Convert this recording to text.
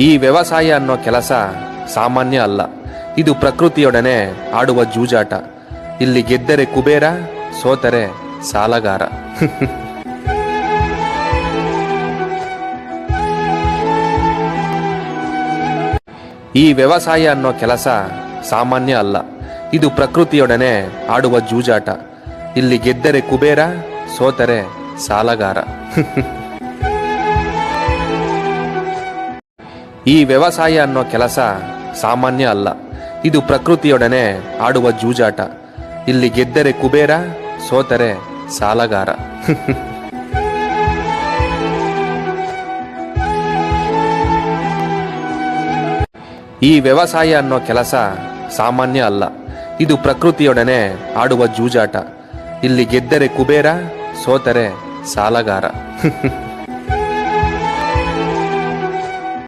ಈ ವ್ಯವಸಾಯ ಅನ್ನೋ ಕೆಲಸ ಸಾಮಾನ್ಯ ಅಲ್ಲ. ಇದು ಪ್ರಕೃತಿಯೊಡನೆ ಆಡುವ ಜೂಜಾಟ. ಇಲ್ಲಿ ಗೆದ್ದರೆ ಕುಬೇರ, ಸೋತರೆ ಸಾಲಗಾರ. ಈ ವ್ಯವಸಾಯ ಅನ್ನೋ ಕೆಲಸ ಸಾಮಾನ್ಯ ಅಲ್ಲ. ಇದು ಪ್ರಕೃತಿಯೊಡನೆ ಆಡುವ ಜೂಜಾಟ. ಇಲ್ಲಿ ಗೆದ್ದರೆ ಕುಬೇರ, ಸೋತರೆ ಸಾಲಗಾರ. ಈ ವ್ಯವಸಾಯ ಅನ್ನೋ ಕೆಲಸ ಸಾಮಾನ್ಯ ಅಲ್ಲ. ಇದು ಪ್ರಕೃತಿಯೊಡನೆ ಆಡುವ ಜೂಜಾಟ. ಇಲ್ಲಿ ಗೆದ್ದರೆ ಕುಬೇರ, ಸೋತರೆ ಸಾಲಗಾರ. ಈ ವ್ಯವಸಾಯ ಅನ್ನೋ ಕೆಲಸ ಸಾಮಾನ್ಯ ಅಲ್ಲ. ಇದು ಪ್ರಕೃತಿಯೊಡನೆ ಆಡುವ ಜೂಜಾಟ. ಇಲ್ಲಿ ಗೆದ್ದರೆ ಕುಬೇರ, ಸೋತರೆ ಸಾಲಗಾರ.